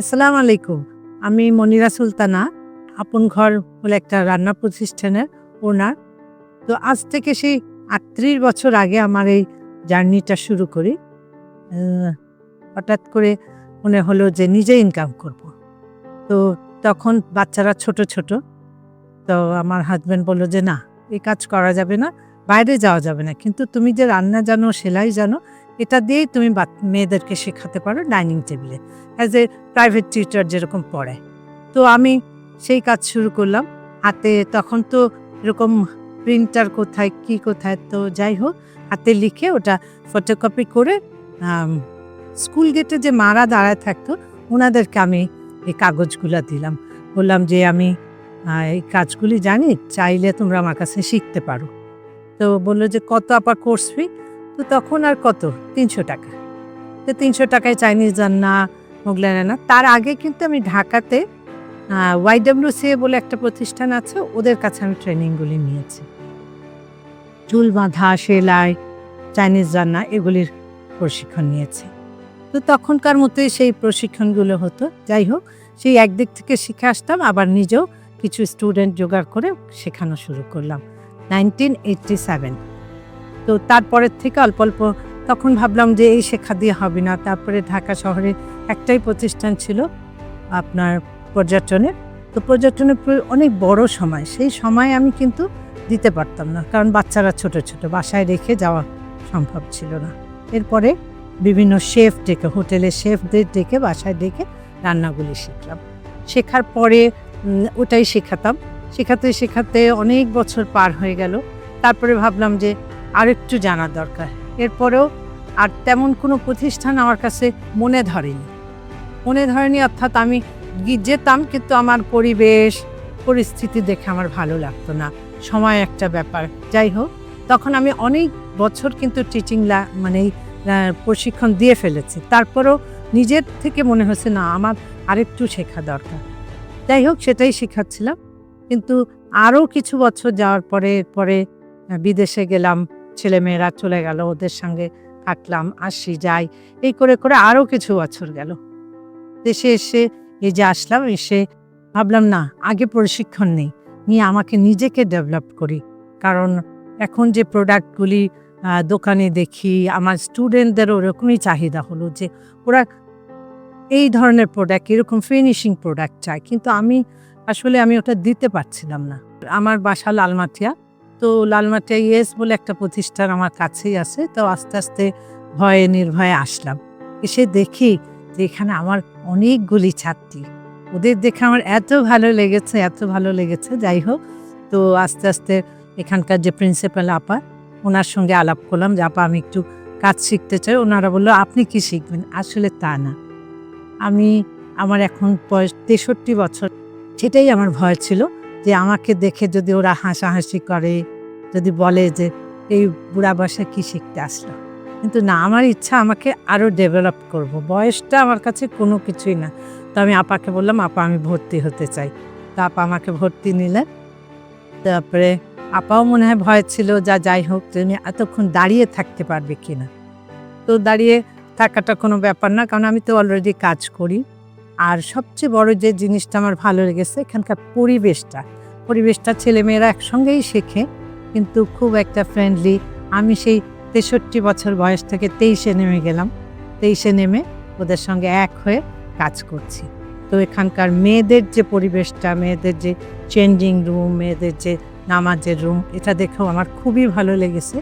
আসসালামু আলাইকুম। আমি মনিরা সুলতানা, আপন ঘর বলে একটা রান্না প্রতিষ্ঠানের ওনার। তো আজ থেকে সেই আটত্রিশ বছর আগে আমার এই জার্নিটা শুরু করি। হঠাৎ করে মনে হলো যে নিজে ইনকাম করব। তো তখন বাচ্চারা ছোট ছোট। তো আমার হাজব্যান্ড বলল যে, না এই কাজ করা যাবে না, বাইরে যাওয়া যাবে না। কিন্তু তুমি যে রান্না জানো, সেলাই জানো এটা দিয়েই তুমি মেয়েদেরকে শেখাতে পারো ডাইনিং টেবিলে অ্যাজ এ প্রাইভেট টিউটার যেরকম পড়ায় তো আমি সেই কাজ শুরু করলাম। হাতে তখন তো এরকম প্রিন্টার কোথায়, কি কোথায়, তো যাই হোক, হাতে লিখে ওটা ফটোকপি করে স্কুল গেটে যে মারা দাঁড়ায় থাকতো, ওনাদেরকে আমি এই কাগজগুলো দিলাম। বললাম যে আমি এই কাজগুলি জানি, চাইলে তোমরা আমার কাছে শিখতে পারো। তো বলল যে কত আপা কোর্স ফি তো তখন আর কত? তিনশো টাকা। তো তিনশো টাকায় চাইনিজ রান্না, মোগলাই রান্না, তার আগে কিন্তু আমি ঢাকাতে ওয়াইডব্লিউসি বলে একটা প্রতিষ্ঠান আছে, ওদের কাছে আমি ট্রেনিংগুলি নিয়েছি। চুল বাঁধা, সেলাই, চাইনিজ রান্না, এগুলির প্রশিক্ষণ নিয়েছি। তো তখনকার মতোই সেই প্রশিক্ষণগুলো হতো। যাই হোক, সেই একদিক থেকে শিখে আসতাম, আবার নিজেও কিছু স্টুডেন্ট জোগাড় করে শেখানো শুরু করলাম। Nineteen eighty seven. তো তারপরের থেকে অল্প অল্প তখন ভাবলাম যে এই শেখা দিয়ে হবে না। তারপরে ঢাকা শহরে একটাই প্রতিষ্ঠান ছিল আপনার পর্যটনের। তো পর্যটনের অনেক বড় সময়। সেই সময় আমি কিন্তু দিতে পারতাম না। কারণ বাচ্চারা ছোট ছোট। বাসায় রেখে যাওয়া সম্ভব ছিল না। এরপরে বিভিন্ন শেফ ডেকে হোটেলের শেফদের ডেকে, বাসায় ডেকে রান্নাগুলি শিখলাম। শেখার পরে ওটাই শেখাতাম। শেখাতে শেখাতে অনেক বছর পার হয়ে গেল। তারপরে ভাবলাম যে আরেকটু জানার দরকার। এরপরেও আর তেমন কোনো প্রতিষ্ঠান আমার কাছে মনে ধরেনি। মনে ধরেনি অর্থাৎ আমি যেতাম কিন্তু আমার পরিবেশ, পরিস্থিতি দেখে আমার ভালো লাগতো না। সময় একটা ব্যাপার। যাই হোক, তখন আমি অনেক বছর কিন্তু টিচিং মানে প্রশিক্ষণ দিয়ে ফেলেছি। তারপরেও নিজের থেকে মনে হচ্ছে, না, আমার আরেকটু শেখা দরকার। যাই হোক, সেটাই শেখাচ্ছিলাম। কিন্তু আরও কিছু বছর যাওয়ার পরে পরে বিদেশে গেলাম। ছেলেমেয়েরা চলে গেল, ওদের সঙ্গে থাকলাম আসি, যাই। এই করে করে আরও কিছু বছর গেল। দেশে এসে এই যে আসলাম, এসে ভাবলাম, না, আগে প্রশিক্ষণ নেই। নিয়ে আমাকে নিজেকে ডেভেলপ করি। কারণ এখন যে প্রোডাক্টগুলি দোকানে দেখি, আমার স্টুডেন্টদের ওরকমই চাহিদা হলো যে ওরা এই ধরনের প্রোডাক্ট এরকম ফিনিশিং প্রোডাক্ট চায়। কিন্তু আমি, আসলে আমি ওটা দিতে পারছিলাম না। আমার বাসা লালমাটিয়া। তো লালমাটিয়া ইয়েস বলে একটা প্রতিষ্ঠান আমার কাছেই আছে, তো আস্তে আস্তে ভয়ে নির্ভয়ে আসলাম। এসে দেখি যে এখানে আমার অনেকগুলি ছাত্রী। ওদের দেখে আমার এত ভালো লেগেছে, এত ভালো লেগেছে, যাই হোক। তো আস্তে আস্তে এখানকার যে প্রিন্সিপাল আপা, ওনার সঙ্গে আলাপ করলাম যে, আপা, আমি একটু কাজ শিখতে চাই। ওনারা বলল, আপনি কি শিখবেন? আসলে তা না। আমি, আমার এখন বয়স তেষট্টি বছর। সেটাই আমার ভয় ছিল যে, আমাকে দেখে যদি ওরা হাসাহাসি করে যদি বলে যে, এই বুড়া বয়সে কি শিখতে আসলো? কিন্তু না, আমার ইচ্ছা আমাকে আরও ডেভেলপ করব। বয়সটা আমার কাছে কোনো কিছুই না। তো আমি আপাকে বললাম, আপা, আমি ভর্তি হতে চাই। তো আপা আমাকে ভর্তি নিলেন। তারপরে আপাও মনে হয় ভয় ছিল যা যাই হোক তুমি এতক্ষণ দাঁড়িয়ে থাকতে পারবে কি না? তো দাঁড়িয়ে থাকাটা কোনো ব্যাপার না, কারণ আমি তো অলরেডি কাজ করি। আর সবচেয়ে বড় যে জিনিসটা আমার ভালো লেগেছে, এখানকার পরিবেশটা। পরিবেশটা ছেলেমেয়েরা একসঙ্গেই শেখে। কিন্তু খুব একটা ফ্রেন্ডলি আমি সেই তেষট্টি বছর বয়স থেকে তেইশে নেমে গেলাম। তেইশে নেমে ওদের সঙ্গে এক হয়ে কাজ করছি। তো এখানকার মেয়েদের যে পরিবেশটা, মেয়েদের যে চেঞ্জিং রুম মেয়েদের যে নামাজের রুম এটা দেখেও আমার খুবই ভালো লেগেছে।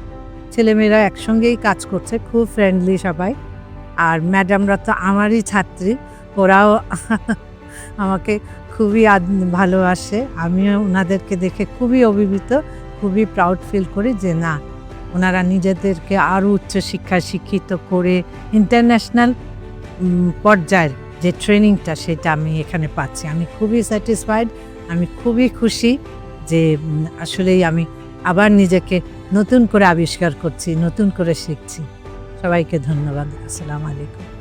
ছেলেমেয়েরা একসঙ্গেই কাজ করছে, খুব ফ্রেন্ডলি সবাই। আর ম্যাডামরা তো আমারই ছাত্রী, ওরাও আমাকে খুবই ভালোবাসে। আমিও ওনাদেরকে দেখে খুবই অভিভূত খুবই প্রাউড ফিল করি যে না, ওনারা নিজেদেরকে আরও উচ্চশিক্ষায় শিক্ষিত করে ইন্টারন্যাশনাল পর্যায়ের যে ট্রেনিংটা সেটা আমি এখানে পাচ্ছি। আমি খুবই স্যাটিসফাইড আমি খুবই খুশি যে আসলেই আমি আবার নিজেকে নতুন করে আবিষ্কার করছি, নতুন করে শিখছি। সবাইকে ধন্যবাদ। আসসালামু আলাইকুম।